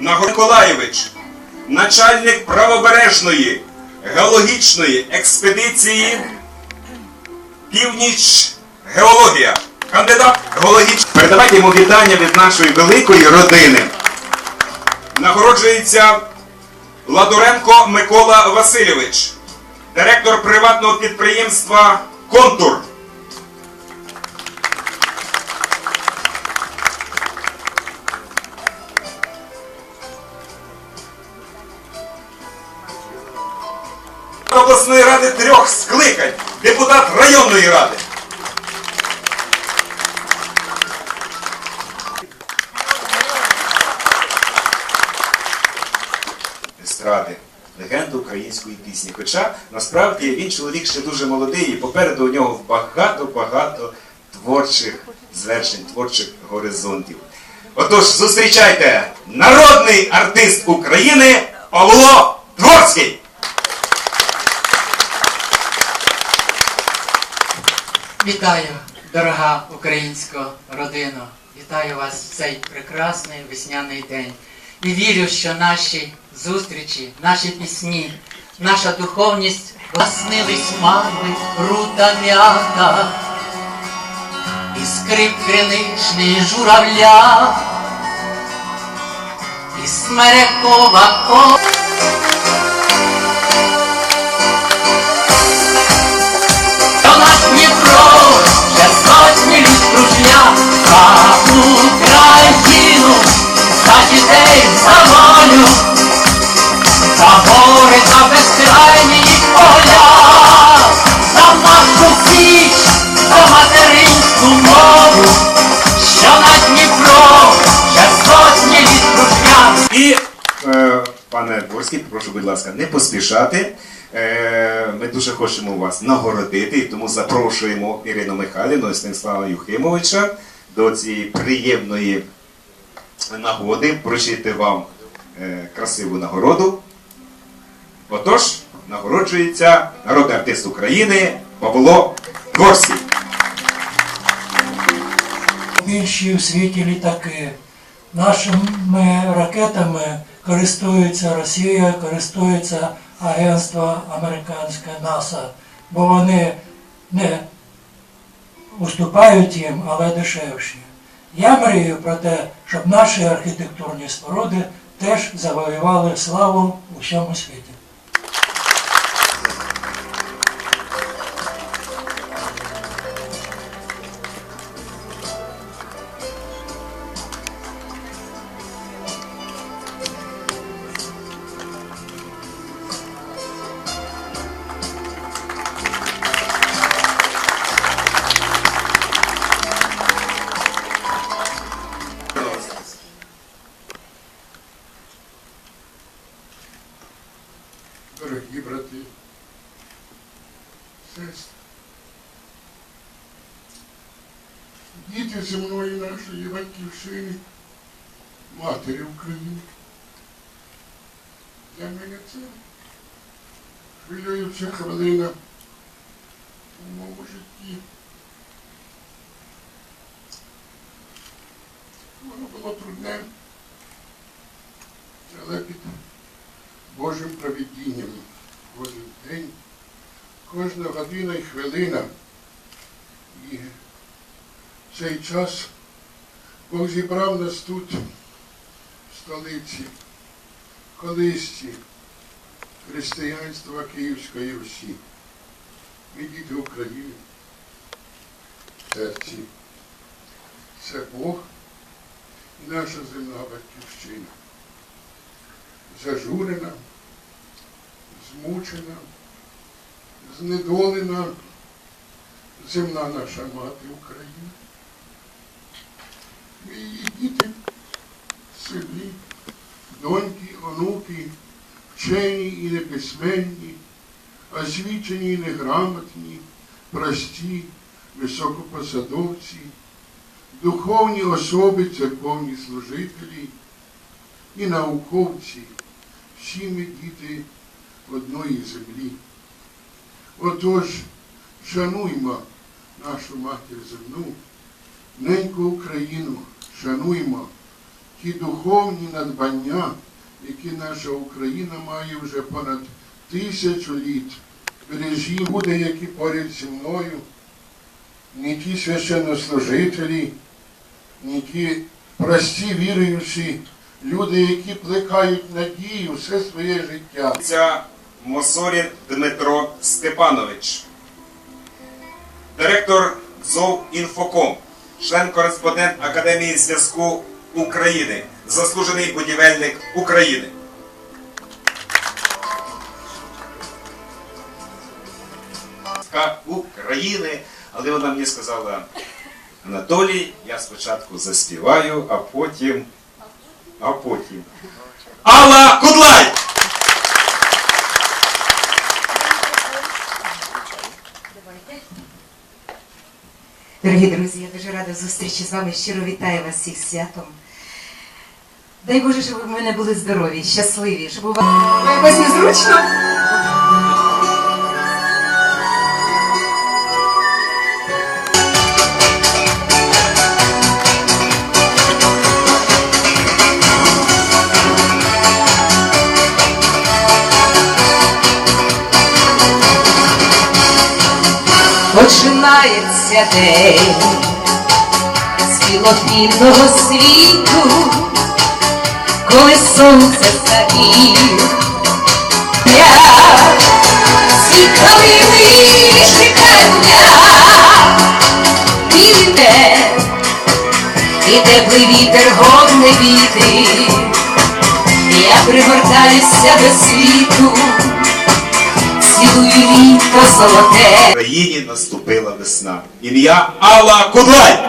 Нагор Миколаєвич, начальник правобережної геологічної експедиції Північ Геологія. Кандидат геологічної. Передавайте йому вітання від нашої великої родини. Нагороджується Ладуренко Микола Васильович, директор приватного підприємства Контур. Обласної ради трьох скликань, депутат районної ради. Естради, легенда української пісні. Хоча насправді він чоловік ще дуже молодий, і попереду у нього багато-багато творчих звершень, творчих горизонтів. Отож, зустрічайте народний артист України Павло Вітаю, дорога українська родина. Вітаю вас в цей прекрасний весняний день. І вірю, що наші зустрічі, наші пісні, наша духовність Наснились марви, рута м'ята, і скрип криничний журавля, і смерекова ко. Україну, за дітей, за волю, за гори, за безкрайні поля, за нашу січ, за материнську мову, що на Дніпро, ще сотні літ кружля. І, е, пане Дворський, прошу, будь ласка, не поспішати. Е, ми дуже хочемо вас нагородити, тому запрошуємо Ірину Михайлівну і Станіслава Юхимовича до цієї приємної нагоди вручити вам е, красиву нагороду. Отож, нагороджується народний артист України Павло Дворський. більші в світі літаки. Нашими ракетами користується Росія, користується агентство американське НАСА, бо вони не уступають їм, але дешевші. Я мрію про те, щоб наші архітектурні споруди теж завоювали славу у всьому світі. Земної нашої батьківщини, матері України. Для мене це хвилююча хвилина у моєму житті. Воно було трудне, але під Божим провідінням кожен день, кожна година і хвилина. Цей час Бог зібрав нас тут, в столиці, колисці християнства Київської Русі. Ми України. В серці. Це Бог і наша земна батьківщина зажурена, змучена, знедолена земна наша мати Україна. Ми діти, сини, доньки, онуки, вчені і неписьменні, освічені і неграмотні, прості, високопосадовці, духовні особи, церковні служителі і науковці, всі ми діти одної землі. Отож, шануймо нашу матір земну, неньку Україну, шануймо ті духовні надбання, які наша Україна має вже понад тисячу літ. Бережі буде, які поряд зі мною, не ті священнослужителі, не ті прості віруючі люди, які плекають надію все своє життя. Це Мосорін Дмитро Степанович, директор ЗОВ Інфоком, член-кореспондент Академії зв'язку України, заслужений будівельник України. України, але вона мені сказала, Анатолій, я спочатку заспіваю, а потім. А потім. Алла Кудлай! Дорогі друзі, я дуже рада зустрічі з вами. Щиро вітаю вас всіх святом. Дай Боже, щоб ви в мене були здорові, щасливі, щоб у вас якось незручно. Починається день. З білопільного світу, коли сонце. Всі калини чекання, іде, і теплий вітер гогне віти, я пригортаюся до світу, цілую літо золоте. В країні наступила весна. Ім'я Алла Кудлай!